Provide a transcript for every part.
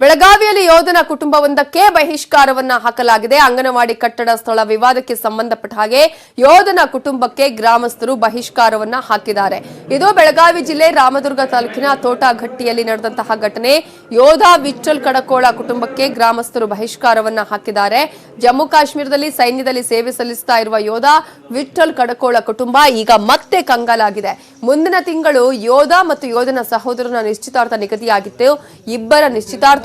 ಬೆಳಗಾವಿಯಲ್ಲಿ ಯೋಧನ ಕುಟುಂಬವೊಂದಕ್ಕೆ ಬಹಿಷ್ಕಾರವನ್ನ ಹಾಕಲಾಗಿದೆ. ಅಂಗನವಾಡಿ ಕಟ್ಟಡ ಸ್ಥಳ ವಿವಾದಕ್ಕೆ ಸಂಬಂಧಪಟ್ಟ ಹಾಗೆ ಯೋಧನ ಕುಟುಂಬಕ್ಕೆ ಗ್ರಾಮಸ್ಥರು ಬಹಿಷ್ಕಾರವನ್ನ ಹಾಕಿದ್ದಾರೆ. ಇದು ಬೆಳಗಾವಿ ಜಿಲ್ಲೆ ರಾಮದುರ್ಗ ತಾಲೂಕಿನ ತೋಟಘಟ್ಟಿಯಲ್ಲಿ ನಡೆದಂತಹ ಘಟನೆ. ಯೋಧ ವಿಚ್ಚಲ್ ಕಡಕೋಳ ಕುಟುಂಬಕ್ಕೆ ಗ್ರಾಮಸ್ಥರು ಬಹಿಷ್ಕಾರವನ್ನ ಹಾಕಿದ್ದಾರೆ. ಜಮ್ಮು ಕಾಶ್ಮೀರದಲ್ಲಿ ಸೈನ್ಯದಲ್ಲಿ ಸೇವೆ ಸಲ್ಲಿಸ್ತಾ ಇರುವ ಯೋಧ ವಿಠ್ಠಲ್ ಕಡಕೋಳ ಕುಟುಂಬ ಈಗ ಮತ್ತೆ ಕಂಗಾಲಾಗಿದೆ. ಮುಂದಿನ ತಿಂಗಳು ಯೋಧ ಮತ್ತು ಯೋಧನ ಸಹೋದರನ ನಿಶ್ಚಿತಾರ್ಥ ನಿಗದಿಯಾಗಿತ್ತು. ಇಬ್ಬರ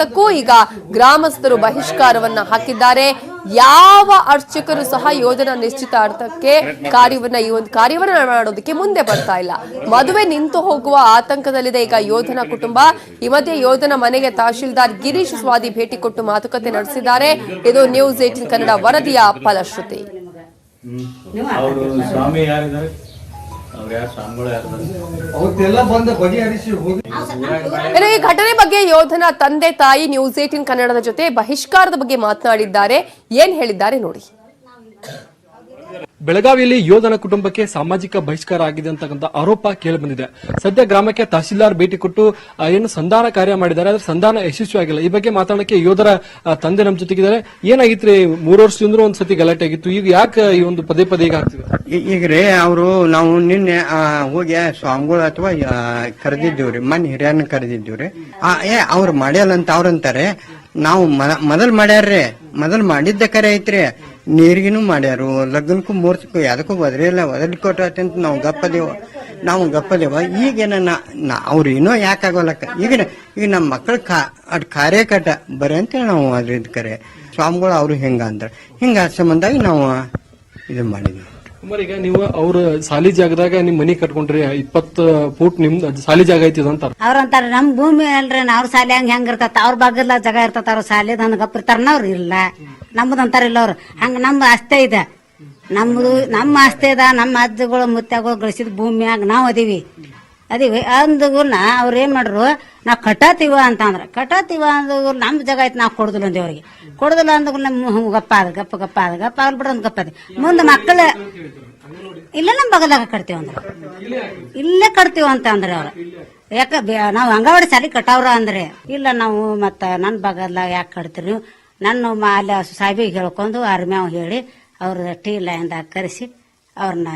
ನಿಶ್ಚಿತಾರ್ಥಕ್ಕೂ ಈಗ ಗ್ರಾಮಸ್ಥರು ಬಹಿಷ್ಕಾರವನ್ನ ಹಾಕಿದ್ದಾರೆ. ಯಾವ ಅರ್ಚಕರು ಸಹ ಯೋಧನ ನಿಶ್ಚಿತಾರ್ಥಕ್ಕೆ ಕಾರ್ಯವನ್ನ ಈ ಒಂದು ಕಾರ್ಯವನ್ನ ಮಾಡೋದಕ್ಕೆ ಮುಂದೆ ಬರ್ತಾ ಇಲ್ಲ. ಮದುವೆ ನಿಂತು ಹೋಗುವ ಆತಂಕದಲ್ಲಿದೆ ಈಗ ಯೋಧನ ಕುಟುಂಬ. ಈ ಮಧ್ಯೆ ಯೋಧನ ಮನೆಗೆ ತಹಶೀಲ್ದಾರ್ ಗಿರೀಶ್ ಸ್ವಾದಿ ಭೇಟಿ ಕೊಟ್ಟು ಮಾತುಕತೆ ನಡೆಸಿದ್ದಾರೆ. ಇದು ನ್ಯೂಸ್ ಏಟಿನ್ ಕನ್ನಡ ವರದಿಯ ಫಲಶ್ರುತಿ. ಅವತ್ತೆಲ್ಲ ಬಂದು ಬಗೆಹರಿಸಿ ಹೋಗಿ. ಇನ್ನು ಈ ಘಟನೆ ಬಗ್ಗೆ ಯೋಧನ ತಂದೆ ತಾಯಿ ನ್ಯೂಸ್ ಏಟಿನ್ ಕನ್ನಡದ ಜೊತೆ ಬಹಿಷ್ಕಾರದ ಬಗ್ಗೆ ಮಾತನಾಡಿದ್ದಾರೆ. ಏನ್ ಹೇಳಿದ್ದಾರೆ ನೋಡಿ. ಬೆಳಗಾವಿಯಲ್ಲಿ ಯೋಧನ ಕುಟುಂಬಕ್ಕೆ ಸಾಮಾಜಿಕ ಬಹಿಷ್ಕಾರ ಆಗಿದೆ ಅಂತಕ್ಕಂಥ ಆರೋಪ ಕೇಳಿ ಬಂದಿದೆ ಸದ್ಯ ಗ್ರಾಮಕ್ಕೆ ತಹಶೀಲ್ದಾರ್ ಭೇಟಿ ಕೊಟ್ಟು ಏನು ಸಂಧಾನ ಕಾರ್ಯ ಮಾಡಿದ್ದಾರೆ, ಆದ್ರೆ ಸಂಧಾನ ಯಶಸ್ವಿ ಆಗಿಲ್ಲ. ಈ ಬಗ್ಗೆ ಮಾತಾಡೋಕೆ ಯೋಧರ ತಂದೆ ನಮ್ಮ ಜೊತೆಗಿದ್ದಾರೆ. ಏನಾಗಿತ್ರಿ ಮೂರು ವರ್ಷದಿಂದ ಒಂದ್ಸತಿ ಗಲಾಟೆ ಆಗಿತ್ತು. ಈಗ ಯಾಕೆ ಈ ಒಂದು ಪದೇ ಪದೇ ಈಗ ಆಗ್ತಿದೆ? ಈಗ ರೀ ಅವರು ನಾವು ನಿನ್ನೆ ಹೋಗಿ ಸ್ವಾಮಿಗಳು ಅಥವಾ ಕರೆದಿದ್ದೀವ್ರಿ ಮನ್ ಹಿರಿಯನ್ನ ಕರೆದಿದ್ದೀವ್ರಿ ಏ, ಅವ್ರು ಮಾಡ್ಯಲ್ಲ ಅಂತ ಅವ್ರಂತಾರೆ ನಾವು ಮೊದಲ್ ಮಾಡ್ಯಾರ್ರಿ. ಮೊದಲ್ ಮಾಡಿದ್ದ ಕರೆ ಐತ್ರಿ. ನೀರಿಗಿನೂ ಮಾಡ್ಯಾರು. ಲಗ್ನಕ್ಕೂ ಮೂರ್ತಿಗೂ ಯಾವ್ದಕ್ಕೂ ಒದಲಿ ಕೊಟ್ಟಂತ ನಾವು ಗಪ್ಪದೇವ. ನಾವು ಗಪ್ಪದೇವ. ಈಗೇನ ನಾ ಅವ್ರು ಏನೋ ಯಾಕಾಗೋಲಕ್ಕ ಈಗ ಈಗ ನಮ್ಮ ಮಕ್ಕಳ ಕಾ, ಅದ್ ಕಾರ್ಯಕಟ ಬರೀ ಅಂತೇಳಿ ನಾವು ಅದ್ರದ್ದು ಕರೆ. ಸ್ವಾಮಿಗಳು ಅವರು ಹೆಂಗ ಅಂದ್ರ. ಹಿಂಗ ಸಂಬಂಧ ನಾವು ಇದು ಮಾಡಿದ್ವಿ. ಕುಮಾರ್, ಈಗ ನೀವು ಅವ್ರ ಸಾಲಿ ಜಾಗದಾಗ ನಿಮ್ ಮನಿ ಕಟ್ಕೊಂಡ್ರಿ, ಇಪ್ಪತ್ತು ಫೂಟ್ ನಿಮ್ ಸಾಲಿ ಜಾಗ ಐತಿ ಅಂತ ಅವ್ರ ಅಂತಾರ, ನಮ್ ಭೂಮಿ ಅಲ್ರಿ ಅವ್ರ ಸಾಲಿ ಹಂಗ ಹೆಂಗ ಇರ್ತತ, ಅವ್ರ ಬಾಗದ ಜಾಗ ಇರ್ತತ, ಅವ್ರ ಸಾಲಿ ಹಂಗ ಗಪ್ಪಿರ್ತಾರ ಅವ್ರ ಇಲ್ಲ. ನಮ್ದಂತಾರ ಇಲ್ಲ ಅವ್ರು. ಹಂಗ ನಮ್ ಅಷ್ಟೇ ಇದೆ. ನಮ್ದು, ನಮ್ಮ ಆಸ್ತಿ ಇದ, ನಮ್ಮ ಅಜ್ಜಗಳು ಮುತ್ತಾಗ ಗಳಿಸಿದ ಭೂಮಿಯಾಗ ನಾವು ಅದೀವಿ. ಅದೀವಿ ಅಂದಗುನ ಅವ್ರು ಏನ್ ಮಾಡ್ರು ನಾವು ಕಟಾತೀವ ಅಂತ ಅಂದ್ರ ಕಟಾತೀವ ನಮ್ಮ ನಮ್ ಜಾಗ ಐತೆ ನಾವು ಕೊಡುದಿಲ್ಲ ಅಂದೇ ಅವ್ರಿಗೆ. ಕೊಡುದಿಲ್ಲ ಅಂದಾಗ ನಮ್ಮ ಗಪ್ಪ ಅದ ಗಪ್ಪ ಗಪ್ಪ ಅದ ಗಪ್ಪ ಅವ್ರು ಬಿಡ್ರ ಗಪ್ಪ ಮುಂದೆ ಮಕ್ಕಳ ಇಲ್ಲ ನಮ್ ಬಗಲಾಗ ಕಟ್ತೀವಿ ಅಂದ್ರ. ಇಲ್ಲೇ ಕಟ್ತೀವಿ ಅಂತ ಅಂದ್ರೆ ಅವ್ರು. ಯಾಕ ನಾವು ಅಂಗನವಾಡಿ ಸಾಲಿ ಕಟ್ಟವ್ರ ಅಂದ್ರೆ, ಇಲ್ಲ ನಾವು ಮತ್ತ ನನ್ನ ಬಗಲಾಗ ಯಾಕೆ ಕಟ್ತೀರಿ ನೀವು? ನನ್ನ ಅಲ್ಲಿ ಸಾಹೇಬಿಗೆ ಹೇಳ್ಕೊಂಡು ಅರ್ಮ್ಯಾವ್ ಹೇಳಿ ಅವ್ರ ಟೀ ಲೈನ್ದಾಗ ಕರೆಸಿ ಅವ್ರನ್ನ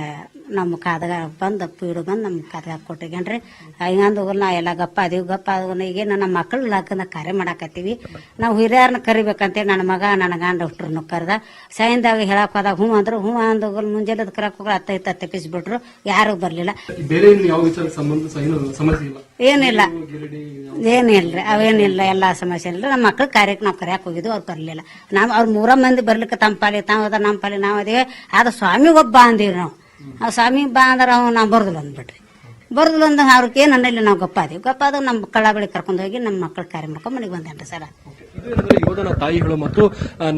ನಮ್ಮ ಕಾದಗ ಬಂದು ಪೀಡು ಬಂದು ನಮ್ಮ ಕಾದಾಗ ಕೊಟ್ಟಿಗೇನ್ರಿ. ಹಿಂಗಂದು ನಾ ಎಲ್ಲ ಗಪ್ಪ ಅದೀವಿ ಗಪ್ಪ ಅದನ್ನ ಈಗೇನು ನಮ್ಮ ಮಕ್ಕಳು ಲಗ್ನ ಕಾರ್ಯ ಮಾಡಾಕತ್ತೀವಿ. ನಾವು ಹಿರಿಯರನ್ನ ಕರಿಬೇಕಂತೇಳಿ ನನ್ನ ಮಗ ನನ್ನ ಗಂಡ ಹುಟ್ರು ಕರೆದ. ಸೈನ್ದಾಗ ಹೇಳಕ್ ಹೋದಾಗ ಹ್ಞೂ ಅಂದ್ರು ಹ್ಞೂ ಅಂದಾಗ ಮುಂಜಾನೆ ಕರಕ್ ಹೋಗಿ ಇತ್ತ ತಪ್ಪಿಸ್ಬಿಟ್ರು ಯಾರು ಬರಲಿಲ್ಲ. ಏನಿಲ್ಲ. ಏನಿಲ್ರಿ ಅವೇನಿಲ್ಲ ಎಲ್ಲ ಸಮಸ್ಯೆ ಇಲ್ಲ ನಮ್ಮ ಮಕ್ಳ ಕಾರ್ಯಕ್ಕೆ ನಾವು ಕರ್ಯಾಕ್ ಹೋಗಿದ್ವಿ ಅವ್ರು ಬರಲಿಲ್ಲ. ನಾವು ಅವ್ರು ಮೂರ ಮಂದಿ ಬರ್ಲಿಕ್ಕೆ ತಮ್ಮ ಪಾಲಿ ತಾವು ಅದ ನಮ್ಮ ಪಾಲಿ ನಾವು ಅದೇವಿ. ಆದ್ರೆ ಸ್ವಾಮಿ ಒಬ್ಬ ಅಂದೀವಿ ನಾವು. ಆ ಸ್ವಾಮಿ, ಬಾ ಅಂದ್ರೆ ಅವ್ ನಾವು ಬರ್ದಿಲ್ಲ ಅಂದ್ಬಿಟ್ರಿ ಬರ್ದಿಲ್ಲ ಅಂದ ಅವ್ರಿಗೆ ಏನು ನಾವು ಗಪ್ಪ ಅದೀವಿ ಗಪ್ಪ ಆದಾಗ ನಮ್ಮ ಕಳ್ಳ ಕರ್ಕೊಂಡು ಹೋಗಿ ನಮ್ಮ ಮಕ್ಕಳ ಕಾರ್ಯ ಮಾಡ್ಕೊಂಡು ಮನೆಗೆ ಬಂದೇನ್ರಿ ಸರ್. ಯೋಧನ ತಾಯಿಗಳು ಮತ್ತು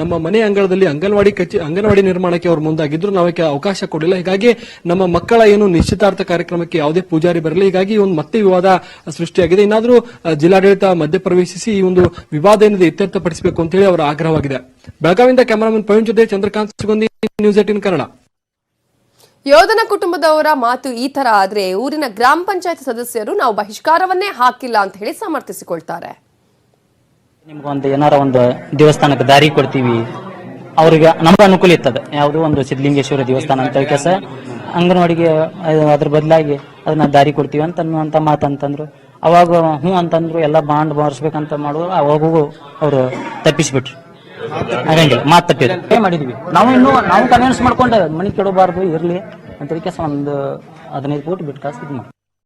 ನಮ್ಮ ಮನೆ ಅಂಗಳದಲ್ಲಿ ಅಂಗನವಾಡಿ ಕಚೇ, ಅಂಗನವಾಡಿ ನಿರ್ಮಾಣಕ್ಕೆ ಅವರು ಮುಂದಾಗಿದ್ರು. ನಾವಕ್ಕೆ ಅವಕಾಶ ಕೊಡಲಿಲ್ಲ. ಹೀಗಾಗಿ ನಮ್ಮ ಮಕ್ಕಳ ಏನು ನಿಶ್ಚಿತಾರ್ಥ ಕಾರ್ಯಕ್ರಮಕ್ಕೆ ಯಾವುದೇ ಪೂಜಾರಿ ಬರಲಿಲ್ಲ ಹೀಗಾಗಿ ಒಂದು ಮತ್ತೆ ವಿವಾದ ಸೃಷ್ಟಿಯಾಗಿದೆ. ಇನ್ನಾದರೂ ಜಿಲ್ಲಾಡಳಿತ ಮಧ್ಯಪ್ರವೇಶಿಸಿ ಈ ಒಂದು ವಿವಾದ ಏನಿದೆ ಇತ್ಯರ್ಥಪಡಿಸಬೇಕು ಅಂತ ಹೇಳಿ ಅವರ ಆಗ್ರಹವಾಗಿದೆ. ಬೆಳಗಾವಿಯಿಂದ ಕ್ಯಾಮರಾಮನ್ ಪ್ರವೀಣ್ ಜೊತೆ ಚಂದ್ರಕಾಂತ್ ಸುಗಂಧಿ, ನ್ಯೂಸ್ ಏಟಿನ್ ಕನ್ನಡ. ಯೋಧನ ಕುಟುಂಬದವರ ಮಾತು ಈ ತರ ಆದ್ರೆ ಊರಿನ ಗ್ರಾಮ ಪಂಚಾಯತ್ ಸದಸ್ಯರು ನಾವು ಬಹಿಷ್ಕಾರವನ್ನೇ ಹಾಕಿಲ್ಲ ಅಂತ ಹೇಳಿ ಸಮರ್ಥಿಸಿಕೊಳ್ತಾರೆ. ನಿಮ್ಗೊಂದು ಏನಾರ ಒಂದು ದೇವಸ್ಥಾನಕ್ಕೆ ದಾರಿ ಕೊಡ್ತೀವಿ, ಅವ್ರಿಗೆ ನಮ್ಗೆ ಅನುಕೂಲ ಇರ್ತದೆ. ಯಾವುದೋ ಒಂದು ಸಿದ್ಧಲಿಂಗೇಶ್ವರ ದೇವಸ್ಥಾನ ಅಂತ ಕೆಲಸ ಅಂಗನವಾಡಿಗೆ ಅದು ಅದ್ರ ಬದಲಾಗಿ ಅದನ್ನ ದಾರಿ ಕೊಡ್ತೀವಿ ಅಂತ ಅನ್ನುವಂತ ಮಾತು ಅಂತಂದ್ರು ಅವಾಗ ಹ್ಞೂ ಅಂತಂದ್ರು, ಎಲ್ಲ ಬಾಂಡ್ ಬಾರಿಸ್ಬೇಕಂತ ಮಾಡುವ ಅವಾಗೂ ಅವರು ತಪ್ಪಿಸ್ಬಿಟ್ರು. ಆಗಂಗಿಲ್ಲ ಮಾತು ತಪ್ಪಿದ್ರು ಏನ್ ಮಾಡಿದ್ವಿ. ನಾವು ಇನ್ನು, ನಾವು ಕನ್ವಿನ್ಸ್ ಮಾಡ್ಕೊಂಡು ಮನೆ ಕೆಡಬಾರ್ದು, ಇರ್ಲಿ ಅಂತ ಕೆಲಸ ಒಂದು ಹದಿನೈದು ಕೋಟಿ ಬಿಟ್ಟು ಕಾಸು